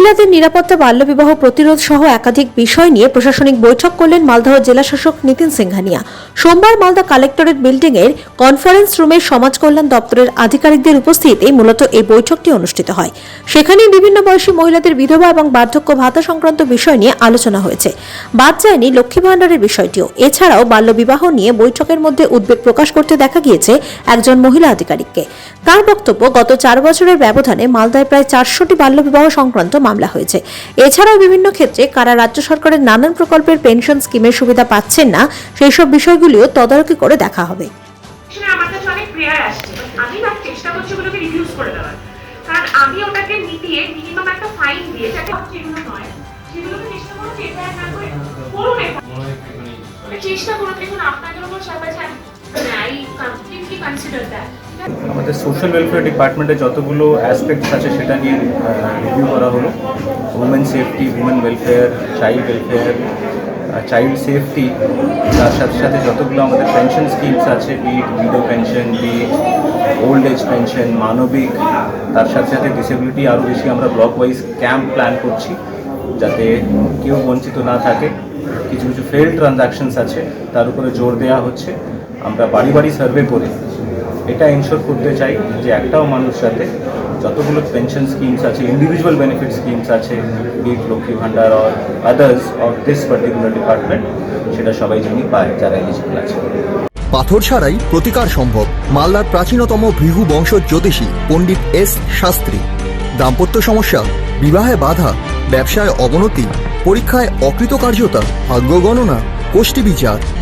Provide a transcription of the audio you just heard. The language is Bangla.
মহিলাদের নিরাপত্তা, বাল্যবিবাহ প্রতিরোধ সহ একাধিক বিষয় নিয়ে প্রশাসনিক বৈঠক করলেন মালদহ জেলা শাসক নিতিন সিংহানিয়া। সোমবার মালদা কালেক্টরেট বিল্ডিং এর কনফারেন্স রুমে সমাজ কল্যাণ দপ্তরের আধিকারিকদের উপস্থিতিতে মূলত এই বৈঠকটি অনুষ্ঠিত হয়। সেখানে বিভিন্ন বয়সী মহিলাদের বিধবা এবং বার্ধক্য ভাতা সংক্রান্ত বিষয় নিয়ে আলোচনা হয়েছে। বাদ যায়নি লক্ষ্মী ভাণ্ডারের বিষয়টিও। এছাড়াও বাল্যবিবাহ নিয়ে বৈঠকের মধ্যে উদ্বেগ প্রকাশ করতে দেখা গিয়েছে একজন মহিলা আধিকারিককে। তার বক্তব্য, গত চার বছরের ব্যবধানে মালদায় প্রায় চারশোটি বাল্যবিবাহ সংক্রান্ত মামলা হয়েছে। এছাড়াও বিভিন্ন ক্ষেত্রে কারা রাজ্য সরকারের নানান প্রকল্পের পেনশন স্কিমের সুবিধা পাচ্ছেন না সেই সব বিষয়গুলিও তদারকি করে দেখা হবে। আমি চেষ্টা করছি ওগুলোকে রিডিউস করে দেওয়ার। কারণ আমি ওটাকে মিটিয়ে মিনিমাম একটা ফাইন দিয়ে যাতে যেগুলো নয় সেগুলোকে চেষ্টা করছি এটা না করে করুন চেষ্টা করুন দেখুন আপনাদের উপর সব আমাদের সোশ্যাল ওয়েলফেয়ার ডিপার্টমেন্টে যতগুলো অ্যাসপেক্টস আছে সেটা নিয়ে রিভিউ করা হলো। Women safety women welfare child welfare child safety তার সাথে সাথে যতগুলো আমাদের পেনশন স্কিমস আছে be it widow pension be it old age pension মানবিক, তার সাথে সাথে ডিসেবিলিটি আরও বেশি আমরা ব্লক ওয়াইজ ক্যাম্প প্ল্যান করছি, যাতে কেউ বঞ্চিত না থাকে। কিছু কিছু ফেল ট্রানজাকশনস আছে, তার উপরে জোর দেওয়া হচ্ছে। আমরা বাড়ি বাড়ি সার্ভে করে এটা এনশোর করতে চাই যে একটাও মানুষ যাতে যতগুলো পেনশন স্কিমস আছে ইন্ডিভিজুয়াল বেনিফিট স্কিমস আছে be it Lakshmi Bhandar or others of this particular department সেটা সবাই জনই পায়, যারা এলিজিবল আছে। পাথর ছাড়াই প্রতিকার সম্ভব মালদার প্রাচীনতম ভৃহু বংশ জ্যোতিষী পণ্ডিত এস শাস্ত্রী। দাম্পত্য সমস্যা, বিবাহে বাধা, ব্যবসায় অবনতি, পরীক্ষায় অকৃতকার্যতা, ভাগ্য গণনা গোষ্ঠী বিচার